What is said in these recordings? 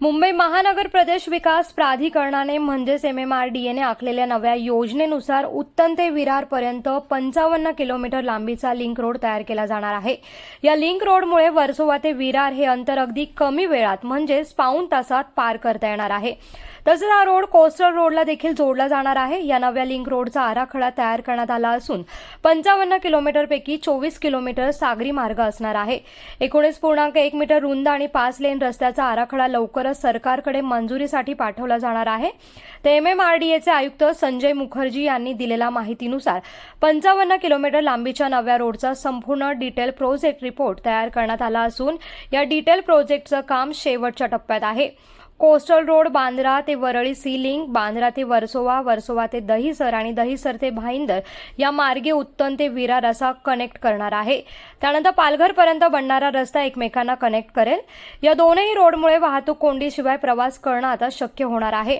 मुंबई महानगर प्रदेश विकास प्राधिकरणाने म्हणजेच एम एम आर डी एने आखलेल्या नव्या योजनेनुसार उत्तन ते विरारपर्यंत पंचावन्न किलोमीटर लांबीचा लिंक रोड तयार केला जाणार आहे. या लिंक रोडमुळे वर्सोवा ते विरार हे अंतर अगदी कमी वेळात म्हणजेच पाऊण तासात पार करता येणार आहे. तसंच हा रोड कोस्टल रोडला देखील जोडला जाणार आहे. या नव्या लिंक रोडचा आराखडा तयार करण्यात आला असून पंचावन्न किलोमीटरपैकी चोवीस किलोमीटर सागरी मार्ग असणार आहे. एकोणीस पूर्णांक एक मीटर रुंद आणि पाच लेन रस्त्याचा आराखडा लवकर लवकरच सरकारकडे मंजुरीसाठी पाठवला जाणार आहे. ते एम एम आर डी एचे आयुक्त संजय मुखर्जी यांनी दिलेल्या माहितीनुसार पंचावन्न किलोमीटर लांबीच्या नव्या रोडचा संपूर्ण डिटेल प्रोजेक्ट रिपोर्ट तयार करण्यात आला असून या डिटेल प्रोजेक्टचं काम शेवटच्या टप्प्यात आहे. कोस्टल रोड बांद्रा ते वरळी सी लिंक बांद्रा ते वर्सोवा वर्सोवा ते दहिसर आणि दहिसर ते भाईंदर या मार्गे उत्तन ते विरार असा कनेक्ट करणार आहे. त्यानंतर पालघरपर्यंत बनणारा रस्ता एकमेकांना कनेक्ट करेल. या दोनही रोडमुळे वाहतूक कोंडीशिवाय प्रवास करणं आता शक्य होणार आहे.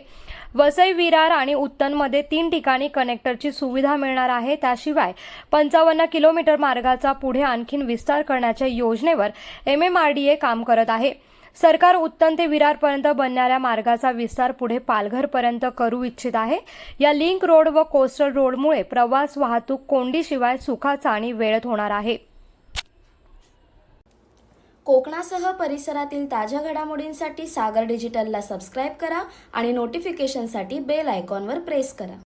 वसई विरार आणि उत्तनमध्ये तीन ठिकाणी कनेक्टरची सुविधा मिळणार आहे. त्याशिवाय पंचावन्न किलोमीटर मार्गाचा पुढे आणखीन विस्तार करण्याच्या योजनेवर M M R D A काम करत आहे. सरकार उत्तन ते विरारपर्यंत बनणाऱ्या मार्गाचा विस्तार पुढे पालघरपर्यंत करू इच्छित आहे. या लिंक रोड व कोस्टल रोडमुळे प्रवास वाहतूक कोंडीशिवाय सुखाचा आणि वेळेत होणार आहे. कोकणासह परिसरातील ताज्या घडामोडींसाठी सागर डिजिटलला सबस्क्राईब करा आणि नोटिफिकेशनसाठी बेल आयकॉनवर प्रेस करा.